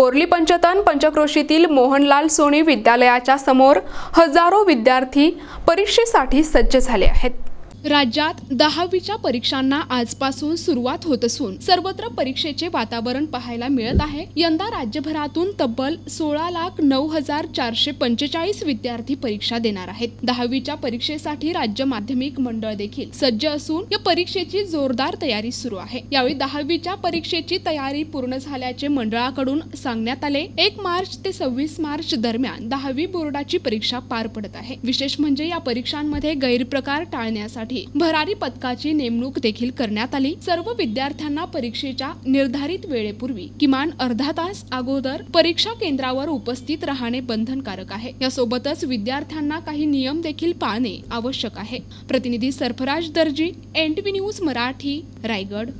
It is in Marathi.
नूतन पंचक्रोशीतील मोहनलाल सोनी विद्यालयाच्या समोर हजारो विद्यार्थी परीक्षेसाठी सज्ज झाले आहेत. राज्यात दहावीच्या परीक्षांना आजपासून सुरुवात होत असून सर्वत्र परीक्षेचे वातावरण पाहायला मिळत आहे. यंदा राज्यभरातून तब्बल सोळा लाख नऊ हजार चारशे पंचेचाळीस विद्यार्थी परीक्षा देणार आहेत. दहावीच्या परीक्षेसाठी राज्य माध्यमिक मंडळ देखील सज्ज असून या परीक्षेची जोरदार तयारी सुरू आहे. यावेळी दहावीच्या परीक्षेची तयारी पूर्ण झाल्याचे मंडळाकडून सांगण्यात आले. एक मार्च ते सव्वीस मार्च दरम्यान दहावी बोर्डाची परीक्षा पार पडत आहे. विशेष म्हणजे या परीक्षांमध्ये गैरप्रकार टाळण्यासाठी भरारी पथकाची नेमणूक देखील करण्यात आली. सर्व विद्यार्थ्यांना परीक्षेच्या निर्धारित वेळेपूर्वी किमान अर्धा तास अगोदर परीक्षा केंद्रावर उपस्थित राहणे बंधनकारक आहे. यासोबतच विद्यार्थ्यांना काही नियम देखील पाळणे आवश्यक आहे. प्रतिनिधी सरफराज दर्जी एनटीव्ही न्यूज मराठी रायगड.